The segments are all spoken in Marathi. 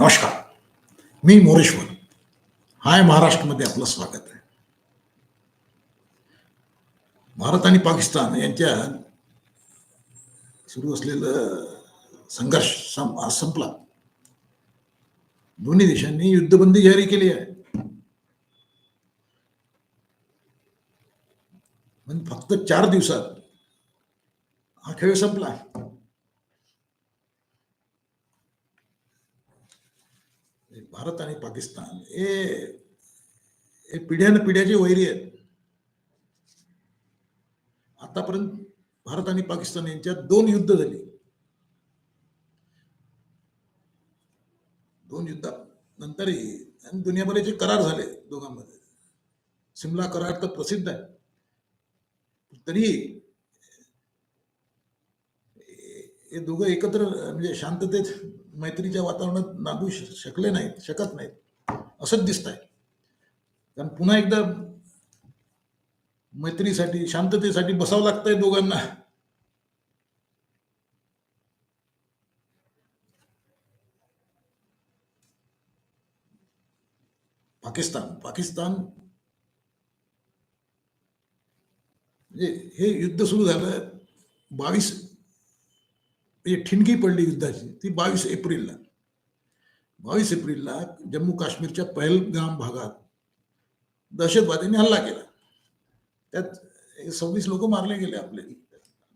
नमस्कार. मी मोरेश्वर हाय महाराष्ट्रमध्ये आपलं स्वागत आहे. भारत आणि पाकिस्तान यांच्या सुरू असलेलं संघर्ष सं- संपला. दोन्ही देशांनी युद्धबंदी जारी केली आहे. पण फक्त चार दिवसात हा खेळ संपला भारत आणि पाकिस्तान हे हे पिढ्यान पिढ्याचे वैरी आहेत. आतापर्यंत भारत आणि पाकिस्तान यांच्यात दोन युद्ध झाली. दोन युद्धा नंतरही आणि दुनियाभराचे करार झाले दोघांमध्ये. सिमला करार तर प्रसिद्ध आहे. तरी हे दोघं एकत्र म्हणजे शांततेत मैत्रीच्या वातावरणात नांदू शकले नाहीत शकत नाहीत. असंच दिसत आहे कारण पुन्हा एकदा मैत्रीसाठी शांततेसाठी बसावं लागतंय दोघांना. पाकिस्तान पाकिस्तान म्हणजे हे युद्ध सुरू झालं बावीस म्हणजे ठिणगी पडली युद्धाची ती बावीस एप्रिलला. बावीस एप्रिलला जम्मू काश्मीरच्या पहलगाम भागात दहशतवाद्यांनी हल्ला केला. त्यात सव्वीस लोक मारले गेले आपले.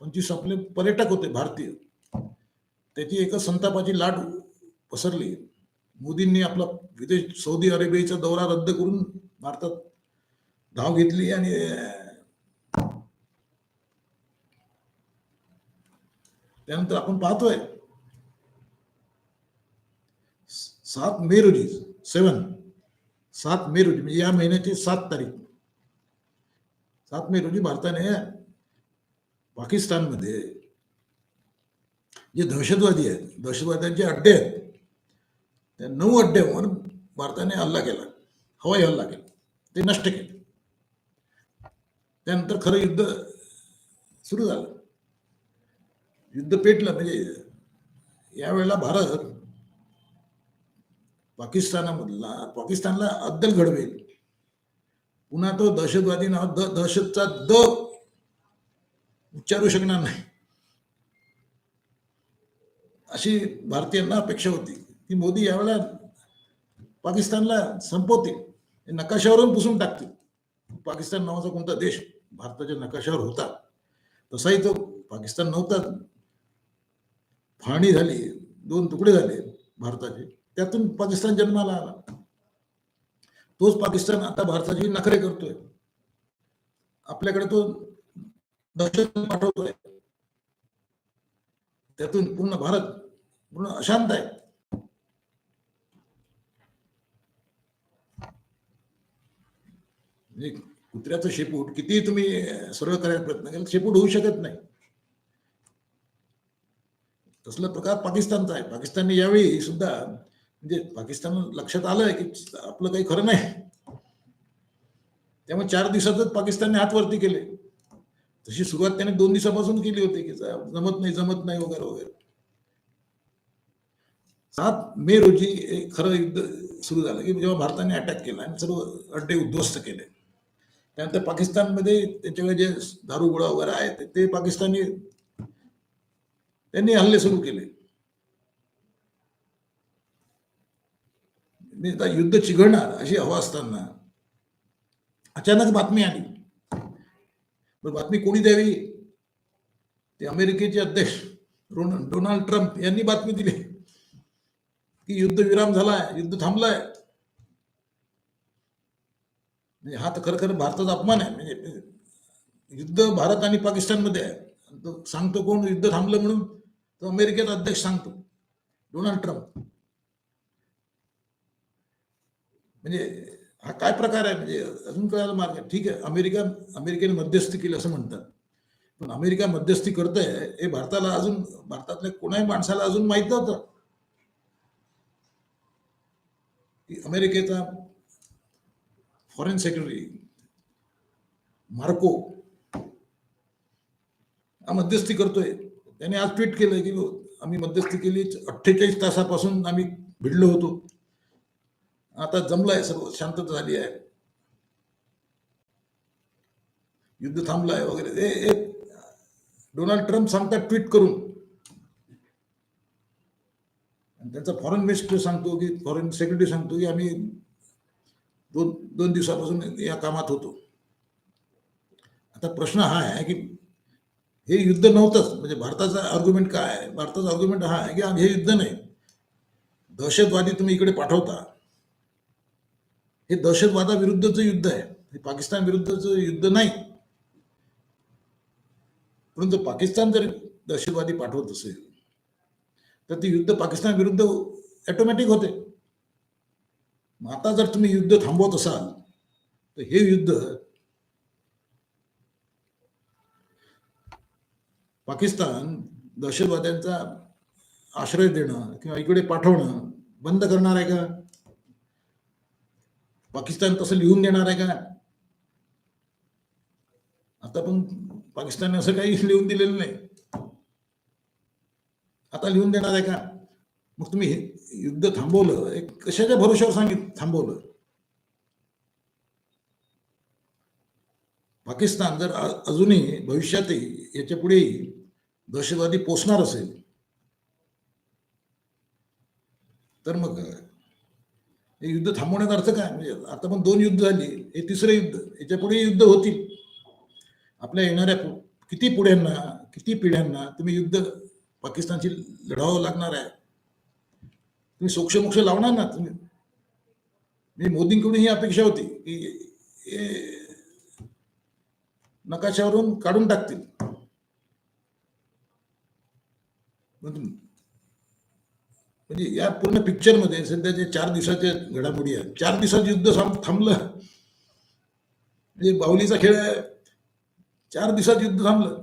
पंचवीस आपले पर्यटक होते भारतीय. त्याची एका संतापाची लाट पसरली. मोदींनी आपला विदेश सौदी अरेबियाचा दौरा रद्द करून भारतात धाव घेतली आणि त्यानंतर आपण पाहतोय सात मे रोजी सेवन सात मे रोजी म्हणजे या महिन्याची सात तारीख। सात मे रोजी भारताने पाकिस्तानमध्ये जे दहशतवादी आहेत दहशतवाद्यांचे अड्डे आहेत त्या नऊ अड्ड्यावर भारताने हल्ला केला हवाई हल्ला केला ते नष्ट केले त्यानंतर खरं युद्ध सुरू झालं। युद्ध पेटलं म्हणजे यावेळेला भारत पाकिस्तानामधला पाकिस्तानला अद्दल घडवेल. पुन्हा तो दहशतवादी नाव द दहशतचा द उच्चारू शकणार नाही. अशी भारतीयांना अपेक्षा होती. की मोदी यावेळेला पाकिस्तानला संपवतील. नकाशावरून पुसून टाकतील. पाकिस्तान नावाचा कोणता देश भारताच्या नकाशावर होता. तसाही तो पाकिस्तान नव्हता. फाळणी झाली दोन तुकडे झाले भारताचे. त्यातून पाकिस्तान जन्माला आला. तोच पाकिस्तान आता भारताची नखरे करतोय. आपल्याकडे तो दहशत पाठवतोय. त्यातून पूर्ण भारत पूर्ण अशांत आहे. म्हणजे कुत्र्याचं शेपूट कितीही तुम्ही सरळ करायचा प्रयत्न केला शेपूट होऊ शकत नाही. तसला प्रकार पाकिस्तानचा आहे. पाकिस्तानने यावेळी सुद्धा म्हणजे पाकिस्तान लक्षात आलंय की आपलं काही खरं नाही. त्यामुळे चार दिवसातच पाकिस्तानने हातवरती केले. तशी सुरुवात त्याने दोन दिवसापासून केली होती की जमत नाही जमत नाही वगैरे वगैरे. सात मे रोजी एक खरं युद्ध सुरू झालं की जेव्हा भारताने अटॅक केला आणि सर्व अड्डे उद्ध्वस्त केले. त्यानंतर पाकिस्तानमध्ये त्यांच्याकडे जे दारू गोळा वगैरे आहे ते पाकिस्तानी त्यांनी हल्ले सुरू केले. आता युद्ध चिघळणार अशी हवा असताना अचानक बातमी आली. बातमी कोणी द्यावी? ते अमेरिकेचे अध्यक्ष डोनाल्ड ट्रम्प यांनी बातमी दिली. की युद्ध विराम झालाय युद्ध थांबलाय. म्हणजे हा तर खरं खरं भारताचा अपमान आहे. म्हणजे युद्ध भारत आणि पाकिस्तानमध्ये आहे. सांगतो कोण युद्ध थांबलं म्हणून? तो अमेरिकेचा अध्यक्ष सांगतो डोनाल्ड ट्रम्प. म्हणजे हा काय प्रकार आहे? म्हणजे अजून कळायला मार्ग आहे. ठीक आहे अमेरिका अमेरिकेने मध्यस्थी केली असं म्हणतात. पण अमेरिका मध्यस्थी करतंय हे भारताला अजून भारतातल्या कोणाही माणसाला अजून माहीत नव्हतं. की अमेरिकेचा फॉरेन सेक्रेटरी मार्को हा मध्यस्थी करतोय. त्याने आज ट्विट केलं की आम्ही मध्यस्थी केली. अठ्ठेचाळीस तासापासून आम्ही भिडलो होतो. आता जमलं आहे सर्व शांतता झाली आहे. युद्ध थांबलंय वगैरे. हे हे डोनाल्ड ट्रम्प सांगतात ट्विट करून. आणि त्यांचा फॉरेन मिनिस्टर सांगतो की फॉरेन सेक्रेटरी सांगतो की आम्ही दोन दोन दिवसापासून या कामात होतो. आता प्रश्न हा आहे की हे युद्ध नव्हतंच. म्हणजे भारताचा आर्ग्युमेंट काय आहे? भारताचा आर्ग्युमेंट हा आहे की हे युद्ध नाही. दहशतवादी तुम्ही इकडे पाठवता. हे दहशतवादाविरुद्धचं युद्ध आहे. हे पाकिस्तान विरुद्धचं युद्ध नाही. परंतु पाकिस्तान जर दहशतवादी पाठवत असेल तर ते युद्ध पाकिस्तान विरुद्ध ऑटोमॅटिक होते. मग आता जर तुम्ही युद्ध थांबवत असाल तर हे युद्ध पाकिस्तान दहशतवाद्यांचा आश्रय देणं किंवा इकडे पाठवणं बंद करणार आहे का? पाकिस्तान तसं लिहून देणार आहे का? आता पण पाकिस्तानने असं काही लिहून दिलेलं नाही. आता लिहून देणार आहे का? मग तुम्ही हे युद्ध थांबवलं एक कशाच्या भरोश्यावर सांगित थांबवलं? पाकिस्तान जर अजूनही भविष्यातही याच्या पुढेही दहशतवादी पोचणार असेल तर मग हे युद्ध थांबवण्याचा अर्थ काय? म्हणजे आता पण दोन युद्ध झाली हे तिसरे युद्ध याच्यापुढे युद्ध होतील. आपल्या येणाऱ्या किती पुढ्यांना किती पिढ्यांना तुम्ही युद्ध पाकिस्तानशी लढावं लागणार आहे? तुम्ही सोक्ष मोक्ष लावणार ना तुम्ही? मी मोदींकडून ही अपेक्षा होती की नकाशावरून काढून टाकतील. म्हणजे या पूर्ण पिक्चरमध्ये सध्या जे चार दिवसाच्या घडामोडी आहेत चार दिवसात युद्ध थांबलं. म्हणजे बाहुलीचा खेळ आहे. चार दिवसात युद्ध थांबलं.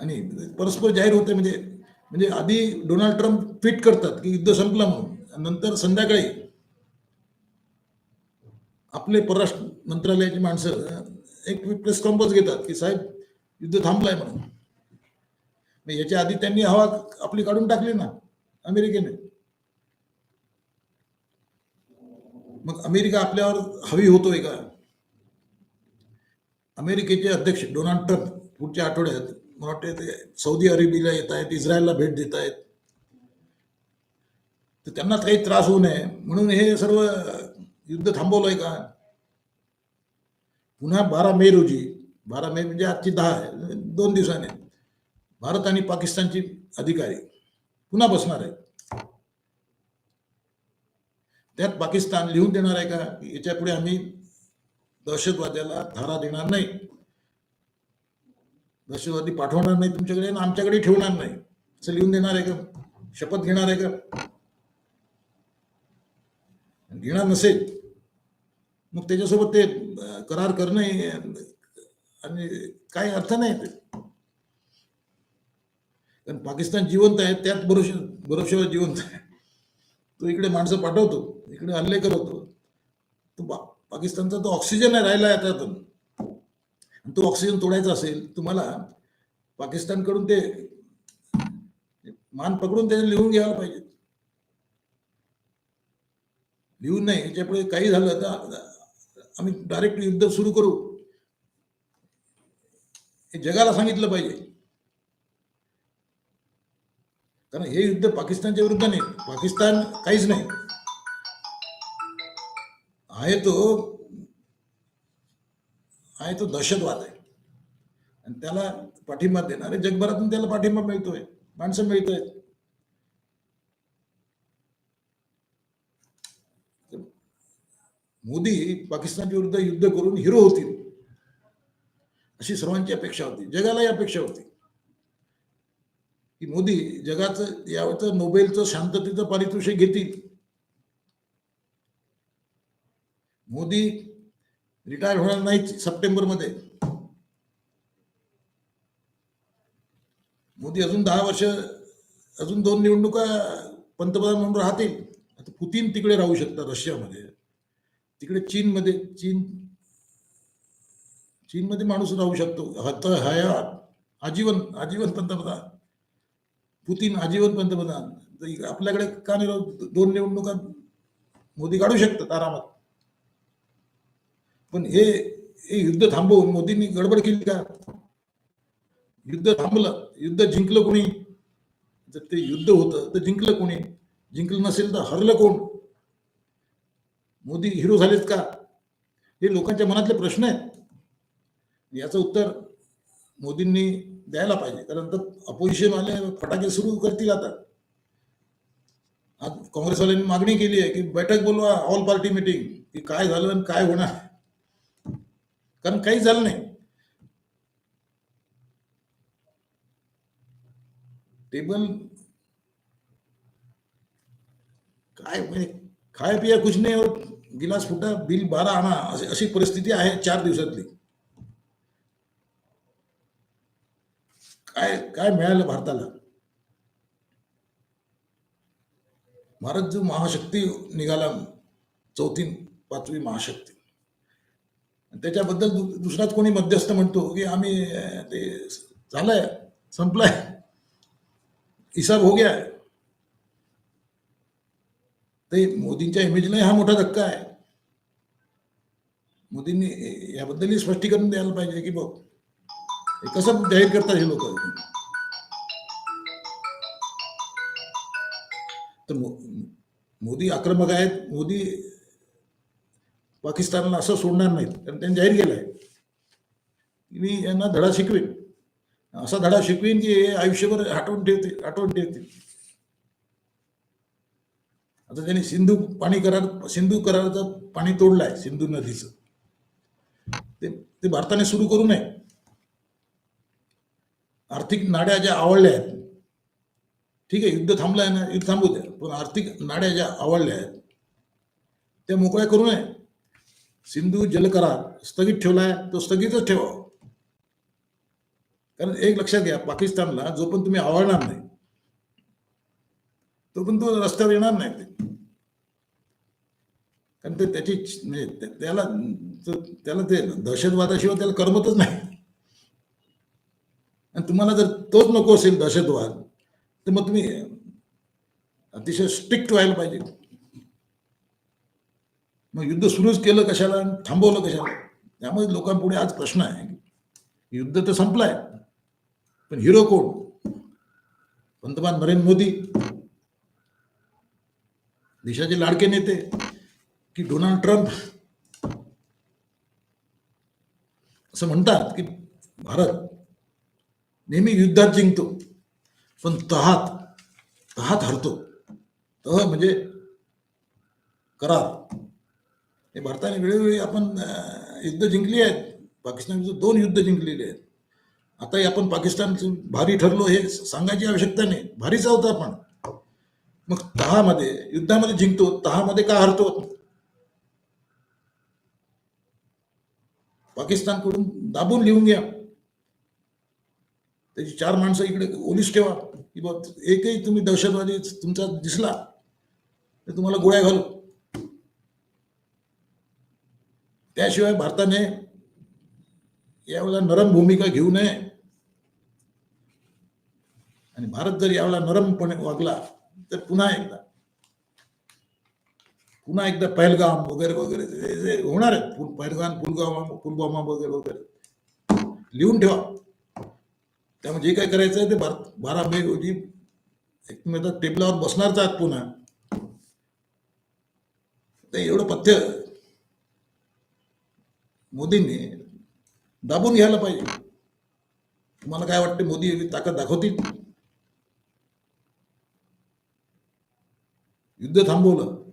आणि परस्पर जाहीर होते म्हणजे म्हणजे आधी डोनाल्ड ट्रम्प ट्विट करतात की युद्ध संपलं म्हणून. नंतर संध्याकाळी आपले परराष्ट्र मंत्रालयाची माणसं एक प्रेस कॉन्फरन्स घेतात की साहेब युद्ध थांबलंय म्हणून. याच्या आधी त्यांनी हवा आपली काढून टाकली ना अमेरिकेने. मग अमेरिका आपल्यावर हवी होतोय का? अमेरिकेचे अध्यक्ष डोनाल्ड ट्रम्प पुढच्या आठवड्यात मला वाटते ते सौदी अरेबियाला येत आहेत इस्रायलला भेट देत आहेत. तर त्यांना काही त्रास होऊ नये. म्हणून हे सर्व युद्ध थांबवलंय का? पुन्हा बारा मे रोजी बारा मे म्हणजे आजची दहा आहे दोन दिवसाने भारत आणि पाकिस्तानची अधिकारी पुन्हा बसणार आहे त्यात पाकिस्तान लिहून देणार आहे का? याच्यापुढे आम्ही दहशतवाद्याला धारा देणार नाही. दहशतवादी पाठवणार नाही तुमच्याकडे आणि आमच्याकडे ठेवणार नाही. असं लिहून देणार आहे का? शपथ घेणार आहे का? घेणार नसेल. मग त्याच्यासोबत ते करार करणे आणि काही अर्थ नाही ते. कारण पाकिस्तान जिवंत आहे त्यात बरोबर बरोबर जिवंत आहे. तो इकडे माणसं पाठवतो इकडे हल्ले करवतो तो पा- पाकिस्तानचा तो ऑक्सिजन आहे राहिला आहे त्यातून. तो ऑक्सिजन तोडायचा असेल तुम्हाला पाकिस्तानकडून ते मान पकडून त्याने लिहून घ्यायला पाहिजे. लिहून नाही याच्यापुढे काही झालं तर आम्ही डायरेक्ट युद्ध सुरू करू. हे जगाला सांगितलं पाहिजे. कारण हे युद्ध पाकिस्तानच्या विरुद्ध नाही. पाकिस्तान काहीच नाही. आहे तो आहे तो दहशतवाद आहे. आणि त्याला पाठिंबा देणारे जगभरातून त्याला पाठिंबा मिळतोय. माणसं मिळत आहेत मोदी पाकिस्तानच्या विरुद्ध युद्ध करून हिरो होतील. अशी सर्वांची अपेक्षा होती. जगालाही अपेक्षा होती. की मोदी जगाचं यावरचं नोबेलचं शांततेचं पारितोषिक घेतील. मोदी रिटायर होणार नाहीत सप्टेंबरमध्ये. मोदी अजून दहा वर्ष अजून दोन निवडणुका पंतप्रधान म्हणून राहतील. आता पुतीन तिकडे राहू शकतात रशियामध्ये. तिकडे चीनमध्ये चीन चीनमध्ये माणूस राहू शकतो. हत हया आजीवन आजीवन पंतप्रधान. पुतीन आजीवन पंतप्रधान. आपल्याकडे का नाही दोन निवडणुका मोदी काढू शकतात आरामात. पण हे हे युद्ध थांबवून मोदींनी गडबड केली का? युद्ध थांबलं. युद्ध जिंकलं कोणी? जर ते युद्ध होतं तर जिंकलं कोणी? जिंकलं नसेल तर हरलं कोण? मोदी हिरो झालेत का? हे लोकांच्या मनातले प्रश्न आहेत. याचं उत्तर मोदींनी द्यायला पाहिजे. कारण तर अपोजिशन आले फटाके सुरू करतील आता. आज काँग्रेसवाल्यांनी मागणी केली आहे की बैठक बोलवा ऑल पार्टी मिटिंग की काय झालं आणि काय होणार? कारण काहीच झालं नाही. टेबल काय म्हणजे खाय पिया कुछ नाही गिलास फुटा बिल बारा आणा अशी अशी परिस्थिती आहे चार दिवसातली. काय काय मिळालं भारताला? भारत जो महाशक्ती निघाला चौथी पाचवी महाशक्ती. त्याच्याबद्दल दु- दुसराच कोणी मध्यस्थ म्हणतो की आम्ही ते झालंय संपलाय. हिसाब हो गया. है ते मोदींच्या इमेजला हा मोठा धक्का आहे. मोदींनी याबद्दलही स्पष्टीकरण द्यायला पाहिजे की बघ हे कसं जाहीर करतात हे लोक? तर मो- मोदी आक्रमक आहेत. मोदी पाकिस्तानला असं सोडणार नाहीत. कारण त्यांनी जाहीर केलं आहे. मी यांना धडा शिकवेन. असा धडा शिकवेन की हे आयुष्यभर आठवण ठेवतील आठवण ठेवतील. आता त्यांनी सिंधू पाणी करार सिंधू कराराचं पाणी तोडलंय सिंधू नदीचं. ते ते भारताने सुरू करू नये. आर्थिक नाड्या ज्या आवडल्या आहेत ठीक आहे युद्ध थांबलं आहे ना युद्ध थांबू द्या पण आर्थिक नाड्या ज्या आवडल्या आहेत त्या मोकळ्या करू नये. सिंधू जलकरार स्थगित ठेवला आहे तो स्थगितच ठेवा कारण एक लक्षात घ्या पाकिस्तानला जो पण तुम्ही आवडणार नाही तो पण तो रस्त्यावर येणार नाही ते. कारण ते त्याची म्हणजे त्याला त्याला ते दहशतवादाशिवाय त्याला करमतच नाही. आणि तुम्हाला जर तोच नको असेल दहशतवाद तर मग तुम्ही अतिशय स्ट्रिक्ट व्हायला पाहिजे. मग युद्ध सुरूच केलं कशाला आणि थांबवलं कशाला? त्यामुळे लोकांपुढे आज प्रश्न आहे. युद्ध तर संपलाय पण हिरो कोण? पंतप्रधान नरेंद्र मोदी. देशाचे लाडके नेते की डोनाल्ड ट्रम्प असं म्हणतात की भारत नेहमी युद्धात जिंकतो पण तहात तहात हरतो. तह म्हणजे करार. हे भारताने वेळोवेळी आपण युद्ध जिंकली आहेत. पाकिस्तान दोन युद्ध जिंकलेले आहेत. आताही आपण पाकिस्तानचं भारी ठरलो हे सांगायची आवश्यकता नाही. भारीच आहोत आपण. मग तहामध्ये युद्धामध्ये जिंकतो तहामध्ये का हरतो? पाकिस्तानकडून दाबून लिहून घ्या. त्याची चार माणसं इकडे ओलीस ठेवा. की बा एकही तुम्ही दहशतवादी तुमचा दिसला तर तुम्हाला गोळ्या घालू. त्याशिवाय भारताने यावेळेला नरम भूमिका घेऊ नये. आणि भारत जर यावेळेला नरमपणे वागला तर पुन्हा एकदा. पुन्हा एकदा पहलगाम वगैरे वगैरे जे- होणार आहेत पहलगाम पुलगामा पुलवामा वगैरे वगैरे. लिहून ठेवा. त्यामुळे जे काय करायचं आहे ते भारत बारा मे रोजी एकमेकात टेबलावर बसणारच आहात पुन्हा. ते एवढं पथ्य मोदींनी दाबून घ्यायला पाहिजे. तुम्हाला काय वाटते मोदी एवढी ताकद दाखवतील? युद्ध थांबवलं.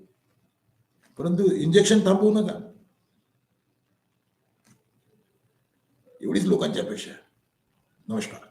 परंतु इंजेक्शन थांबवू नका. एवढीच लोकांची अपेक्षा आहे. नमस्कार.